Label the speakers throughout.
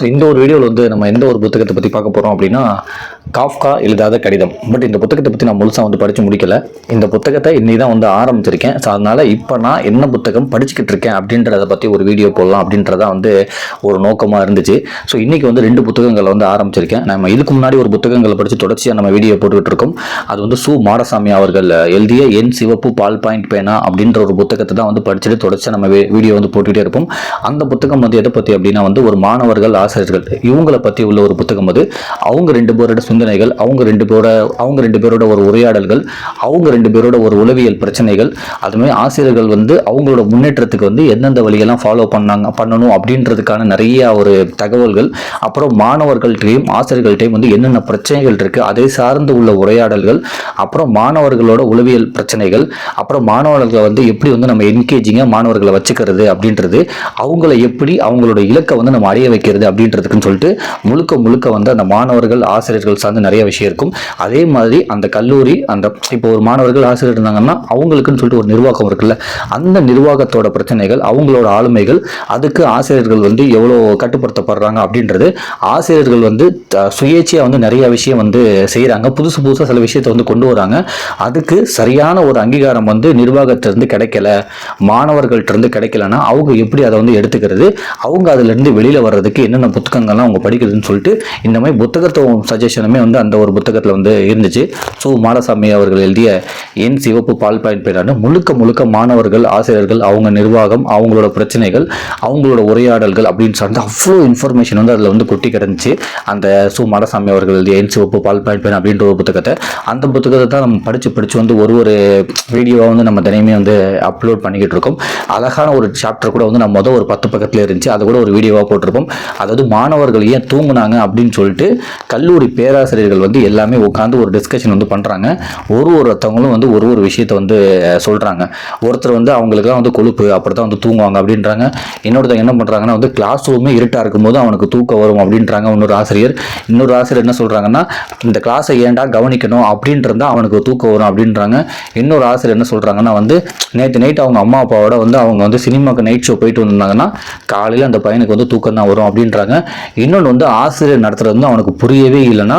Speaker 1: So இந்த ஒரு வீடியோவில் வந்து நம்ம எந்த ஒரு புத்தகத்தை பற்றி பார்க்க போகிறோம் அப்படின்னா காஃப்கா எழுதாத கடிதம். பட் இந்த புத்தகத்தை பற்றி நான் முழுசாக வந்து படித்து முடிக்கல. இந்த புத்தகத்தை இன்னி தான் வந்து ஆரம்பிச்சிருக்கேன். ஸோ அதனால் இப்போ நான் என்ன புத்தகம் படிச்சுக்கிட்டு இருக்கேன் அப்படின்றத பற்றி ஒரு வீடியோ போடலாம் அப்படின்றத வந்து ஒரு நோக்கமாக இருந்துச்சு. ஸோ இன்றைக்கி வந்து ரெண்டு புத்தகங்களை வந்து ஆரம்பிச்சிருக்கேன். நம்ம இதுக்கு முன்னாடி ஒரு புத்தகங்களை படித்து தொடர்ச்சியாக நம்ம வீடியோ போட்டுக்கிட்டு இருக்கோம். அது வந்து சு மாடசாமி அவர்கள் எழுதிய என் சிவப்பு பால் பாயிண்ட் பேனா அப்படின்ற ஒரு புத்தகத்தை தான் வந்து படிச்சுட்டு தொடர்ச்சியாக நம்ம வீடியோ வந்து போட்டுக்கிட்டே இருப்போம். அந்த புத்தகம் வந்து எதை பற்றி அப்படின்னா வந்து ஒரு மாணவர்கள் ஆசிரியர்கள் இவங்களை பற்றி உள்ள ஒரு புத்தகம் அது. அவங்க ரெண்டு பேரோட சிந்தனைகள் அவங்க ரெண்டு பேரோட அவங்க ரெண்டு பேரோட ஒரு உரையாடல்கள் அவங்க ரெண்டு பேரோட ஒரு உளவியல் பிரச்சனைகள் அதுமாதிரி ஆசிரியர்கள் வந்து அவங்களோட முன்னேற்றத்துக்கு வந்து எந்தெந்த வழியெல்லாம் ஃபாலோ பண்ணாங்க பண்ணணும் அப்படின்றதுக்கான நிறைய ஒரு தகவல்கள். அப்புறம் மாணவர்கள்ட்டையும் ஆசிரியர்கள்ட்டையும் வந்து என்னென்ன பிரச்சனைகள் இருக்குது அதை சார்ந்து உள்ள உரையாடல்கள். அப்புறம் மாணவர்களோட உளவியல் பிரச்சனைகள். அப்புறம் மாணவர்களை வந்து எப்படி வந்து நம்ம என்கேஜிங்காக மாணவர்களை வச்சுக்கிறது அப்படின்றது அவங்கள எப்படி அவங்களோட இலக்கை வந்து நம்ம அடைய வைக்கிறது அப்படின்றதுக்குன்னு சொல்லிட்டு முழுக்க முழுக்க வந்து அந்த மாணவர்கள் ஆசிரியர்கள் சார்ந்து நிறைய விஷயம் இருக்கும். அதே மாதிரி அந்த கல்லூரி அந்த இப்போ ஒரு மாணவர்கள் ஆசிரியர் இருந்தாங்கன்னா அவங்களுக்குன்னு சொல்லிட்டு ஒரு நிர்வாகம் இருக்குல்ல அந்த நிர்வாகத்தோட பிரச்சனைகள் அவங்களோட ஆளுமைகள் அதுக்கு ஆசிரியர்கள் வந்து எவ்வளோ கட்டுப்படுத்தப்படுறாங்க அப்படின்றது ஆசிரியர்கள் வந்து த- வந்து நிறைய விஷயம் வந்து செய்கிறாங்க புதுசு புதுசாக சில விஷயத்தை வந்து கொண்டு வராங்க. அதுக்கு சரியான ஒரு அங்கீகாரம் வந்து நிர்வாகத்திலிருந்து கிடைக்கல மாணவர்கள்ட்டிருந்து கிடைக்கலன்னா அவங்க எப்படி அதை வந்து எடுத்துக்கிறது அவங்க அதுலேருந்து வெளியில் வர்றதுக்கு என்னென்ன புத்தகங்கள்லாம் அவங்க படிக்கிறதுன்னு சொல்லிட்டு இந்த மாதிரி புத்தகத்துவம் சஜஷனுமே வந்து அந்த ஒரு புத்தகத்தில் வந்து இருந்துச்சு. ஸோ மாடசாமி அவர்கள் எழுதிய என் சிவப்பு பால் பாயிண்ட் பேரான முழுக்க முழுக்க மாணவர்கள் ஆசிரியர்கள் அவங்க நிர்வாகம் அவங்களோட பிரச்சனைகள் அவங்களோட உரையாடல்கள் அப்படின்னு சொல்லிட்டு அவ்வளோ இன்ஃபர்மேஷன் வந்து அதில் வந்து கொட்டி கிடந்துச்சு. அந்த சு மாடசாமி அவர்கள் எழுதிய என் சிவப்பு பால் பாயிண்ட் பேன் அப்படின்ற ஒரு புத்தகத்தை. அந்த புத்தகத்தை தான் நம்ம படித்து படித்து வந்து ஒரு ஒரு வீடியோவாக வந்து நம்ம தினமே வந்து அப்லோட் பண்ணிக்கிட்டு இருக்கோம். அழகான ஒரு சாப்டர் கூட வந்து நம்ம மொதல் ஒரு பத்து பக்கத்தில் இருந்துச்சு. அதை கூட ஒரு வீடியோவாக போட்டிருப்போம். அதாவது மாணவர்கள் ஏன் தூங்குனாங்க அப்படின்னு சொல்லிட்டு கல்லூரி பேராசிரியர்கள் வந்து எல்லாமே உட்காந்து ஒரு டிஸ்கஷன் வந்து பண்ணுறாங்க ஒரு ஒருத்தவங்களும் வந்து ஒரு ஒரு விஷயத்தை வந்து சொல்கிறாங்க ஒருத்தர் வந்து அவங்களுக்குலாம் வந்து கொழுப்பு அப்படி தான் வந்து தூங்குவாங்க அப்படின்றாங்க. இன்னொருத்தவங்க என்ன பண்ணுறாங்கன்னா வந்து கிளாஸ் ரூமே இருட்டாக இருக்கும்போது அவனுக்கு தூக்கம் வரும் அப்படின்றாங்க இன்னொரு ஆசிரியர். இன்னொரு ஆசிரியர் என்ன சொல்கிறாங்கன்னா இந்த கிளாஸை ஏன்டா கவனிக்கணும் அப்படின்ட்டு அவனுக்கு தூக்கம் வரும் அப்படின்றாங்க. இன்னொரு ஆசிரியர் என்ன சொல்கிறாங்கன்னா வந்து நேற்று நைட் அவங்க அம்மா அப்பாவோட வந்து அவங்க வந்து சினிமாக்கு நைட் ஷோ போயிட்டு வந்திருந்தாங்கன்னா காலையில் அந்த பையனுக்கு வந்து தூக்கம் தான் வரும் அப்படின்றாங்க. இன்னொன்று வந்து ஆசிரியர் நடத்துறது வந்து அவனுக்கு புரியவே இல்லைன்னா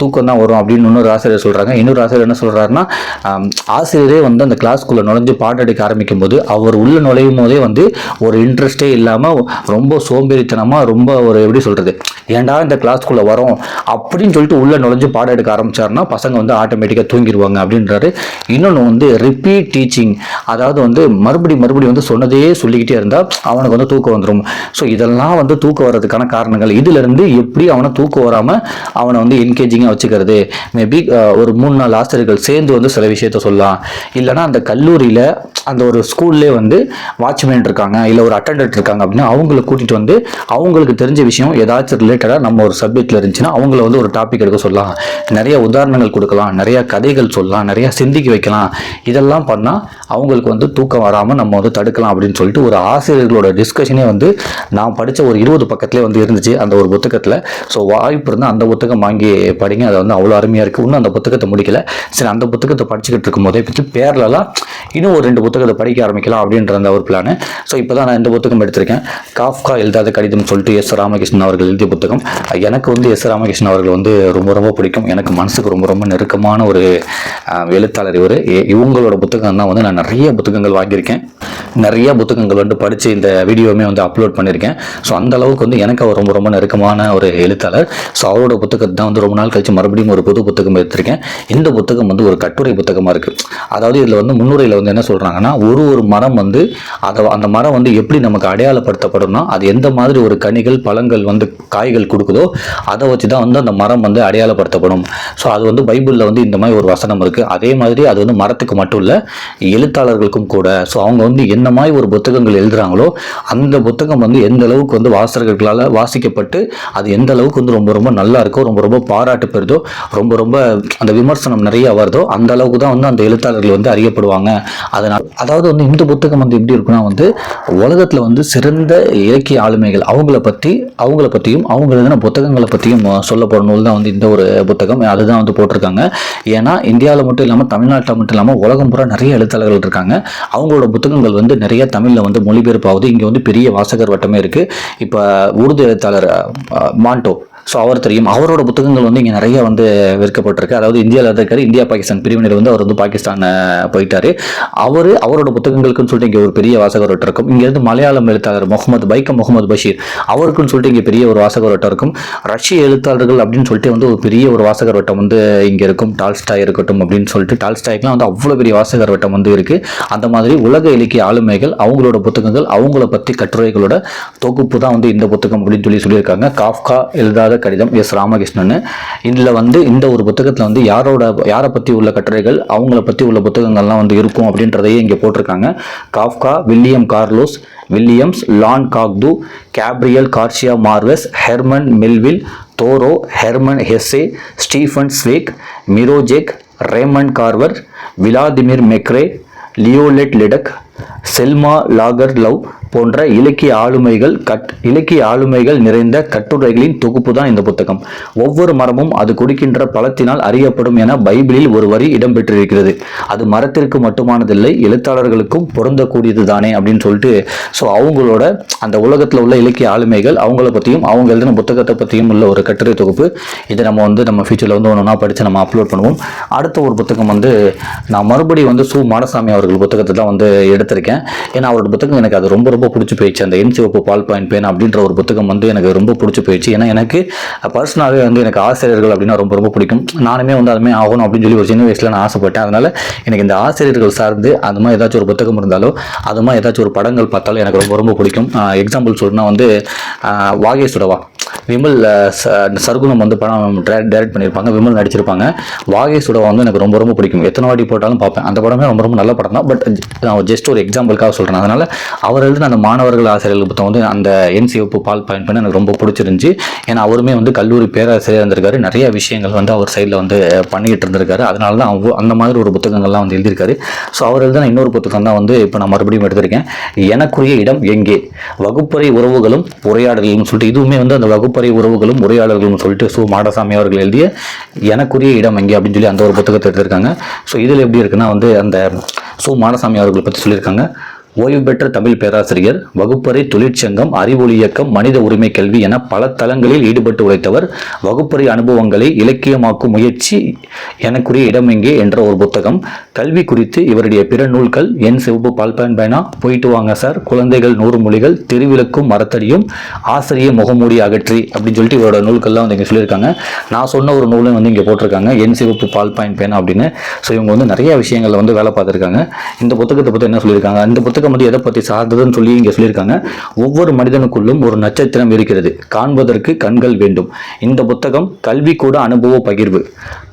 Speaker 1: தூக்கம் தான் வரும் அப்படின்னு இன்னொரு ஆசிரியர் சொல்கிறாங்க இன்னொரு ஆசிரியர் என்ன சொல்கிறாருன்னா ஆசிரியரே வந்து அந்த கிளாஸ்க்குள்ளே நுழைஞ்சு பாட்டு எடுக்க ஆரம்பிக்கும் போது அவர் உள்ளே நுழையும் போதே வந்து ஒரு இன்ட்ரெஸ்டே இல்லாமல் ரொம்ப சோம்பேறித்தனமாக ரொம்ப ஒரு எப்படி சொல்கிறது ஏன்டா இந்த கிளாஸ்க்குள்ளே வரோம்? அப்படின்னு சொல்லிட்டு உள்ளே நுழைஞ்சு பாடம் எடுக்க ஆரம்பிச்சாருன்னா பசங்க வந்து ஆட்டோமேட்டிக்காக தூங்கிடுவாங்க அப்படின்றாரு. இன்னொன்று வந்து ரிப்பீட் டீச்சிங் அதாவது வந்து மறுபடி மறுபடி வந்து சொன்னதே சொல்லிக்கிட்டே இருந்தால் அவனுக்கு வந்து தூக்கம் வந்துடும் ஸோ இதெல்லாம் வந்து தூக்கம் வர்றதுக்கான காரணங்கள். இதிலிருந்து எப்படி அவனை தூக்கம் வராமல் அவனை வந்து என்கேஜிங் என்கேஜிங்காக வச்சுக்கிறது. மேபி ஒரு மூணு நாலு ஆசிரியர்கள் சேர்ந்து வந்து சில விஷயத்த சொல்லலாம். இல்லைன்னா அந்த கல்லூரியில் அந்த ஒரு ஸ்கூல்லே வந்து வாட்ச்மேன் இருக்காங்க இல்லை ஒரு அட்டண்டன்ட் இருக்காங்க அப்படின்னா அவங்கள கூட்டிகிட்டு வந்து அவங்களுக்கு தெரிஞ்ச விஷயம் ஏதாச்சும் ரிலேட்டடாக நம்ம ஒரு சப்ஜெக்டில் இருந்துச்சுன்னா அவங்கள வந்து ஒரு டாபிக் எடுக்க சொல்லலாம். நிறைய உதாரணங்கள் கொடுக்கலாம் நிறைய கதைகள் சொல்லலாம் நிறைய சிந்திக்க வைக்கலாம். இதெல்லாம் பண்ணால் அவங்களுக்கு வந்து தூக்கம் வராமல் நம்ம வந்து தடுக்கலாம் அப்படின்னு சொல்லிட்டு ஒரு ஆசிரியர்களோட டிஸ்கஷனே வந்து நான் படித்த ஒரு இருபது பக்கத்துலேயே வந்து இருந்துச்சு அந்த ஒரு புத்தகத்தில். ஸோ வாய்ப்பு இருந்தால் அந்த புத்தகம் வாங்கி படிங்க. அது வந்து அவ்வளோ அருமையாக இருக்குது இன்னும் அந்த புத்தகத்தை முடிக்கல. சரி அந்த புத்தகத்தை படிச்சுக்கிட்டு இருக்கும் போதே பற்றி இன்னும் ஒரு ரெண்டு புத்தகத்தை படிக்க ஆரம்பிக்கலாம் அப்படின்ற அந்த ஒரு பிளான் ஸோ இப்போ தான் நான் இந்த புத்தகம் எடுத்திருக்கேன். காஃப்கா எழுதாத கடிதம் சொல்லிட்டு எஸ் ராமகிருஷ்ணன் அவர்கள் எழுதிய புத்தகம். எனக்கு வந்து எஸ் ராமகிருஷ்ணன் அவர்கள் வந்து ரொம்ப ரொம்ப பிடிக்கும். எனக்கு மனசுக்கு ரொம்ப ரொம்ப நெருக்கமான ஒரு எழுத்தாளர் இவர். இவங்களோட புத்தகம் தான் வந்து நான் நிறைய புத்தகங்கள் வாங்கியிருக்கேன். நிறைய புத்தகங்கள் வந்து படித்து இந்த வீடியோவுமே வந்து அப்லோட் பண்ணியிருக்கேன். ஸோ அந்த அளவுக்கு வந்து எனக்கு அவர் ரொம்ப ரொம்ப நெருக்கமான ஒரு எழுத்தாளர். ஸோ அவரோட புத்தகத்தை தான் வந்து ரொம்ப நாள் கழிச்சு மறுபடியும் ஒரு புது புத்தகம் எடுத்திருக்கேன். இந்த புத்தகம் வந்து ஒரு கட்டுரை புத்தகமாக இருக்குது அதாவது இதில் வந்து முன்னுரையில் வந்து என்ன சொல்கிறாங்கன்னா ஒரு ஒரு மரம் வந்து அதை அந்த மரம் வந்து எப்படி நமக்கு அடையாளப்படுத்தப்படும்னா அது எந்த மாதிரி ஒரு கனிகள் பழங்கள் வந்து காய்கள் கொடுக்குதோ அதை வச்சு தான் வந்து அந்த மரம் வந்து அடையாளப்படுத்தப்படும். ஸோ அது வந்து பைபிளில் வந்து இந்த மாதிரி ஒரு வசனம் இருக்குது அதே மாதிரி அது வந்து மரத்துக்கு மட்டும் இல்லை எழுத்தாளர்களுக்கும் கூட. ஸோ அவங்க வந்து என்ன மாதிரி ஒரு புத்தகங்கள் எழுதுகிறாங்களோ அந்த புத்தகம் வந்து எந்த அளவுக்கு வந்து வாசகர்களால் வாசிக்கப்பட்டு அது எந்த அளவுக்கு வந்து ரொம்ப ரொம்ப நல்லா இருக்கோ ரொம்ப ரொம்ப பாராட்டு பெறுதோ ரொம்ப ரொம்ப அந்த விமர்சனம் நிறைய வருதோ அந்த அளவுக்கு தான் வந்து அந்த எழுத்தாளர்கள் வந்து அறியப்படுவாங்க. அதனால் அதாவது வந்து இந்த புத்தகம் வந்து எப்படி இருக்குன்னா வந்து உலகத்தில் வந்து சிறந்த இலக்கிய ஆளுமைகள் அவங்கள பற்றி அவங்கள பற்றியும் அவங்க எழுதின புத்தகங்களை பற்றியும் சொல்ல நூல் தான் வந்து இந்த ஒரு புத்தகம். அதுதான் வந்து போட்டிருக்காங்க. ஏன்னா இந்தியாவில் மட்டும் இல்லாமல் தமிழ்நாட்டில் மட்டும் இல்லாமல் உலகம் பூரா நிறைய எழுத்தாளர்கள் இருக்காங்க. அவங்களோட புத்தகங்கள் வந்து நிறைய தமிழில் வந்து மொழிபெயர்ப்பாகுது. இங்கே வந்து பெரிய வாசகர் வட்டமே இருக்குது இப்போ உருது எழுத்தாளர் மாண்டோ ஸோ அவர் தெரியும். அவரோட புத்தகங்கள் வந்து இங்கே நிறைய வந்து விற்கப்பட்டிருக்கு. அதாவது இந்தியாவில் இருக்காரு இந்தியா பாகிஸ்தான் பிரிவினர் வந்து அவர் வந்து பாகிஸ்தான் போயிட்டார் போயிட்டாரு. அவர் அவரோட புத்தகங்களுக்குன்னு சொல்லிட்டு இங்கே ஒரு பெரிய வாசகர் இருக்கும். இங்கேருந்து மலையாளம் எழுத்தாளர் முகமது பைக்கம் முகமது பஷீர் அவருக்குன்னு சொல்லிட்டு இங்கே பெரிய ஒரு வாசகர் இருக்கும். ரஷ்ய எழுத்தாளர்கள் அப்படின்னு சொல்லிட்டு வந்து ஒரு பெரிய ஒரு வாசகர் வட்டம் வந்து இங்கே இருக்கும். டால்ஸ்டாய் இருக்கட்டும் அப்படின்னு சொல்லிட்டு. டால்ஸ்டாய்க்குலாம் வந்து அவ்வளோ பெரிய வாசகர் வட்டம் வந்து இருக்குது அந்த மாதிரி உலக இலக்கிய ஆளுமைகள் அவங்களோட புத்தகங்கள் அவங்கள பற்றி கட்டுரைகளோட தொகுப்பு தான் வந்து இந்த புத்தகம் அப்படின்னு சொல்லி சொல்லியிருக்காங்க. காஃப்கா எழுதாத கடிதம் எஸ் ராமகிருஷ்ணன் இதில் வந்து இந்த ஒரு புத்தகத்தில் வந்து யாரோட யாரை பற்றி உள்ள கட்டுரைகள் அவங்கள பற்றி உள்ள புத்தகங்கள்லாம் வந்து இருக்கும் அப்படின்றதையே இங்கே போட்டிருக்காங்க. காஃப்கா வில்லியம் கார்லோஸ் வில்லியம்ஸ் லான் காக்து Gabriel Garcia Marquez Herman Melville Thoreau Hermann Hesse Stefan Zweig Mrozek Raymond Carver Vladimir McRae லியோலெட் லிடக் செல்மா லாகர் லவ் போன்ற இலக்கிய ஆளுமைகள் கட் இலக்கிய ஆளுமைகள் நிறைந்த கட்டுரைகளின் தொகுப்பு தான் இந்த புத்தகம். ஒவ்வொரு மரமும் அது கொடுக்கின்ற பழத்தினால் அறியப்படும் என பைபிளில் ஒரு வரி இடம்பெற்றிருக்கிறது. அது மரத்திற்கு மட்டுமானதில்லை எழுத்தாளர்களுக்கும் பொருந்தக்கூடியது தானே அப்படின்னு சொல்லிட்டு ஸோ அவங்களோட அந்த உலகத்தில் உள்ள இலக்கிய ஆளுமைகள் அவங்கள பற்றியும் அவங்க எழுதின புத்தகத்தை பற்றியும் உள்ள ஒரு கட்டுரை தொகுப்பு. இதை நம்ம வந்து நம்ம ஃபியூச்சரில் வந்து ஒன்று ஒன்றா படித்து நம்ம அப்லோட் பண்ணுவோம். அடுத்த ஒரு புத்தகம் வந்து நான் மறுபடியும் வந்து சு. மாடசாமி அவர்கள் புத்தகத்தை தான் வந்து எடுத்திருக்கேன். ஏன்னா அவரோட புத்தகம் எனக்கு அது ரொம்ப ரொம்ப ரொம்ப பிடிச்சி போயிடுச்சு. அந்த என் சிவப்பு பால் பாயிண்ட் பேன் அப்படின்ற ஒரு புத்தகம் வந்து எனக்கு ரொம்ப பிடிச்சி போயிடுச்சு. ஏன்னா எனக்கு பர்சனலாகவே வந்து எனக்கு ஆசிரியர்கள் அப்படின்னா ரொம்ப ரொம்ப பிடிக்கும். நானுமே வந்து அதுமே ஆகணும் அப்படின்னு சொல்லி ஒரு சின்ன வயசில் நான் ஆசைப்பட்டேன். அதனால எனக்கு இந்த ஆசிரியர்கள் சார்ந்து அது மாதிரி ஏதாச்சும் ஒரு புத்தகம் இருந்தாலோ அது மாதிரி ஏதாச்சும் ஒரு படங்கள் பார்த்தாலும் எனக்கு ரொம்ப ரொம்ப பிடிக்கும். எக்ஸாம்பிள் சொல்லணும்னா வந்து ஆஹ் வாகை விமல் ச- சர்க்குணம் வந்து படம் டைரக்ட் பண்ணியிருப்பாங்க. விமல் நடிச்சிருப்பாங்க. வாகை சுடவா வந்து எனக்கு ரொம்ப ரொம்ப பிடிக்கும். எத்தனை வாட்டி போட்டாலும் பார்ப்பேன். அந்த படமே ரொம்ப ரொம்ப நல்ல படம் தான் பட் நான் ஜஸ்ட் ஒரு எக்ஸாம்பிளுக்காக சொல்கிறேன் அதனால் அவர் எழுதின அந்த மாணவர்கள் ஆசிரியர்கள் புத்தகம் வந்து அந்த என் சிவப்பு பால் பாயிண்ட் பண்ணி எனக்கு ரொம்ப பிடிச்சிருந்துச்சி. ஏன்னா அவருமே வந்து கல்லூரி பேராசிரியர் இருந்திருக்காரு. நிறைய விஷயங்கள் வந்து அவர் சைடில் வந்து பண்ணிக்கிட்டு இருந்திருக்காரு. அதனால தான் அவ- அந்த மாதிரி ஒரு புத்தகங்கள்லாம் வந்து எழுதியிருக்காரு. ஸோ அவர் எழுதின இன்னொரு புத்தகம் தான் வந்து இப்போ நான் மறுபடியும் எடுத்திருக்கேன். எனக்குரிய இடம் எங்கே? வகுப்பறை உறவுகளும் உரையாடல்களும் சொல்லிட்டு இதுவுமே வந்து அந்த வகுப்பு வகுப்பறை உறவுகளும் உரையாடல்களும் சொல்லிட்டு சு மாடசாமி அவர்கள் எழுதிய எனக்குரிய இடம் எங்கே அப்படின்னு சொல்லி அந்த ஒரு புத்தகத்தை எடுத்திருக்காங்க. ஸோ இதில் எப்படி இருக்குன்னா வந்து அந்த சு மாடசாமி அவர்களை பற்றி சொல்லியிருக்காங்க. ஓய்வு பெற்ற தமிழ் பேராசிரியர் வகுப்பறை தொழிற்சங்கம் அறிவொளி இயக்கம் மனித உரிமை கல்வி என பல தளங்களில் ஈடுபட்டு உழைத்தவர். வகுப்பறை அனுபவங்களை இலக்கியமாக்கும் முயற்சி எனக்குரிய இடம் எங்கே என்ற ஒரு புத்தகம். கல்வி குறித்து இவருடைய பிற நூல்கள் என் சிவப்பு பால்பேன் பேனா போயிட்டு வாங்க சார் குழந்தைகள் நூறு மொழிகள் திருவிளக்கும் மரத்தடியும் ஆசிரிய முகமூடி அகற்றி அப்படின்னு சொல்லிட்டு இவரோட நூல்கள்லாம் வந்து இங்கே சொல்லியிருக்காங்க. நான் சொன்ன ஒரு நூலும் வந்து இங்கே போட்டிருக்காங்க என் சிவப்பு பால்பாயின் பேனா அப்படின்னு. ஸோ இவங்க வந்து நிறைய விஷயங்களில் வந்து வேலை பார்த்துருக்காங்க. இந்த புத்தகத்தை பற்றி என்ன சொல்லியிருக்காங்க? இந்த புத்தகம் வந்து எதை பற்றி சார்ந்ததுன்னு சொல்லி இங்கே சொல்லியிருக்காங்க. ஒவ்வொரு மனிதனுக்குள்ளும் ஒரு நட்சத்திரம் இருக்கிறது. காண்பதற்கு கண்கள் வேண்டும். இந்த புத்தகம் கல்வி கூட அனுபவ பகிர்வு.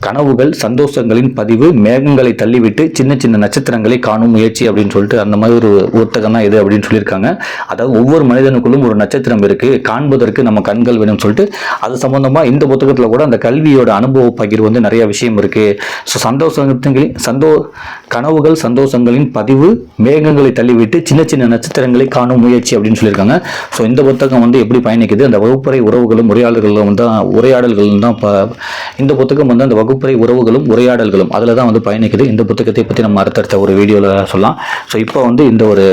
Speaker 1: கனவுகள் சந்தோஷங்களின் பதிவு மேகங்களை தள்ளிவிட்டு சின்ன சின்ன நட்சத்திரங்களை காணும் முயற்சி அப்படின்னு சொல்லிட்டு அந்த மாதிரி ஒரு புத்தகம் தான் இது அப்படின்னு சொல்லியிருக்காங்க. அதாவது ஒவ்வொரு மனிதனுக்குள்ளும் ஒரு நட்சத்திரம் இருக்குது காண்பதற்கு நம்ம கண்கள் வேணும்னு சொல்லிட்டு அது சம்மந்தமாக இந்த புத்தகத்தில் கூட அந்த கல்வியோட அனுபவ பகிர்வு வந்து நிறைய விஷயம் இருக்குது ஸோ சந்தோஷங்களின் சந்தோ கனவுகள் சந்தோஷங்களின் பதிவு மேகங்களை விட்டு சின்ன சின்ன நட்சத்திரங்களை காணும் முயற்சி அப்படின்னு சொல்லியிருக்காங்க. ஸோ இந்த புத்தகம் வந்து எப்படி பயணிக்குது? அந்த வகுப்பறை உறவுகளும் உரையாடல்களும் தான் உரையாடல்களும் தான் ப- இந்த புத்தகம் வந்து அந்த வகுப்பறை உறவுகளும் உரையாடல்களும் அதில் தான் வந்து பயணிக்குது. இந்த புத்தகத்தை பற்றி நம்ம அடுத்தடுத்த ஒரு வீடியோவில் சொல்லலாம். ஸோ இப்போ வந்து இந்த ஒரு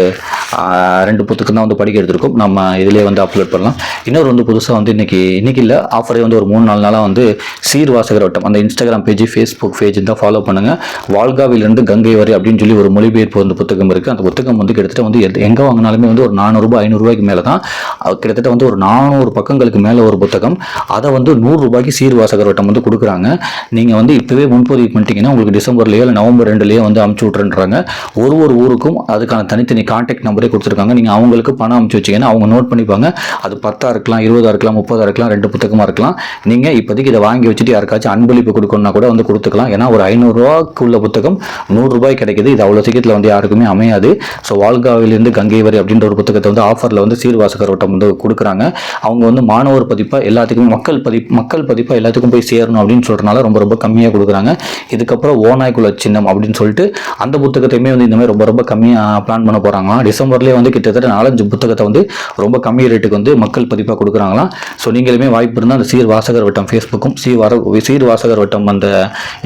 Speaker 1: ரெண்டு புத்தகம் தான் வந்து படிக்க எடுத்திருக்கோம். நம்ம இதிலே வந்து அப்லோட் பண்ணலாம். இன்னொரு வந்து புதுசாக வந்து இன்றைக்கி இன்னைக்கு இல்லை ஆஃபரே வந்து ஒரு மூணு நாலு நாளாக வந்து சீர் வாசகர் வட்டம் அந்த இன்ஸ்டாகிராம் பேஜ் ஃபேஸ்புக் பேஜ் தான் ஃபாலோ பண்ணுங்கள் வால்காவிலிருந்து கங்கை வரை அப்படின்னு சொல்லி ஒரு மொழிபெயர்ப்பு வந்து புத்தகம் இருக்குது அந்த புத்தகம் வந்து கிட்டத்தட்ட வந்து எது- எங்க வாங்கினாலுமே வந்து ஒரு நானூறுபா ஐநூறுரூவாய்க்கு மேலே தான் கிட்டத்தட்ட வந்து ஒரு நானூறு பக்கங்களுக்கு மேலே ஒரு புத்தகம். அதை வந்து நூறுரூபாய்க்கு சீர்வாசகர் வட்டம் வந்து கொடுக்குறாங்க. நீங்கள் வந்து இப்போவே முன்பதிவு பண்ணிட்டீங்கன்னா உங்களுக்கு டிசம்பர்லேயோ இல்லை நவம்பர் ரெண்டுலேயோ வந்து அமுச்சு விட்ருன்றாங்க ஒரு ஒரு ஊருக்கும் அதுக்கான தனித்தனி கான்டாக்ட் நம்பரே கொடுத்துருக்காங்க. நீங்கள் அவங்களுக்கு பணம் அமுச்சு வச்சீங்கன்னா அவங்க நோட் பண்ணிப்பாங்க. அது பத்தா இருக்கலாம் இருபதா இருக்கலாம் முப்பதா இருக்கலாம் ரெண்டு புத்தகமாக இருக்கலாம். நீங்கள் இப்போதைக்கு இதை வாங்கி வச்சுட்டு யாருக்காச்சும் அன்பளிப்பு கொடுக்கணும்னா கூட வந்து கொடுத்துக்கலாம். ஏன்னா ஒரு ஐநூறுரூவாக்குள்ள புத்தகம் நூறுரூபாய் கிடைக்குது. இது அவ்வளோ சீக்கிரத்தில் வந்து யாருக்குமே அமையாது. ஸோ வால்காவிலிருந்து கங்கை வரை அப்படின்ற ஒரு புத்தகத்தை வந்து ஆஃபரில் வந்து சீர்வாசகர் வட்டம் வந்து கொடுக்குறாங்க. அவங்க வந்து மாணவர் பதிப்பாக எல்லாத்துக்கும் மக்கள் பதிப்பு மக்கள் பதிப்பாக எல்லாத்துக்கும் போய் சேரணும் அப்படின்னு சொல்கிறனால ரொம்ப ரொம்ப கம்மியாக கொடுக்குறாங்க. இதுக்கப்புறம் ஓநாய்க்குல சின்னம் அப்படின்னு சொல்லிட்டு அந்த புத்தகத்தையுமே வந்து இந்த மாதிரி ரொம்ப ரொம்ப கம்மியாக பிளான் பண்ண போகிறாங்களாம் டிசம்பர்லேயே வந்து கிட்டத்தட்ட நாலஞ்சு புத்தகத்தை வந்து ரொம்ப கம்மி ரேட்டுக்கு வந்து மக்கள் பதிப்பாக கொடுக்குறாங்களாம். ஸோ நீங்களுமே வாய்ப்பு இருந்தால் அந்த சீர் வாசகர் வட்டம் ஃபேஸ்புக்கும் சீர் சீர்வாசகர் சீர் வாசகர் வட்டம் அந்த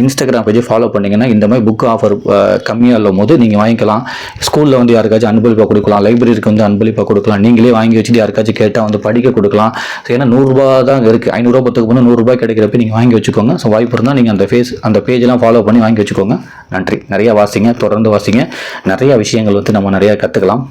Speaker 1: இன்ஸ்டாகிராம் பேஜை ஃபாலோ பண்ணிங்கன்னா இந்த மாதிரி புக் ஆஃபர் கம்மியாக இல்லாம போது நீங்கள் வாங்கிக்கலாம். ஸ்கூலில் வந்து யாருக்காச்சும் அன்பளிப்பாக கொடுக்கலாம். லைப்ரரிக்கு வந்து அன்பளிப்பாக கொடுக்கலாம். நீங்களே வாங்கி வச்சுட்டு யாருக்காச்சும் கேட்டால் வந்து படிக்க கொடுக்கலாம். ஸோ ஏன்னா நூறுரூபா தான் இருக்குது ஐநூறுரூவா பத்துக்கு போனால் நூறுரூபா கிடைக்கிறப்ப நீங்கள் வாங்கி வச்சுக்கோங்க. ஸோ வாய்ப்பு இருந்தால் நீங்கள் அந்த ஃபேஸ் அந்த பேஜெலாம் ஃபாலோ பண்ணி வாங்கி வச்சுக்கோங்க. நன்றி. நிறையா வாசிங்க. தொடர்ந்து வாசிங்க. நிறையா விஷயங்கள் வந்து நம்ம நிறையா கற்றுக்கலாம்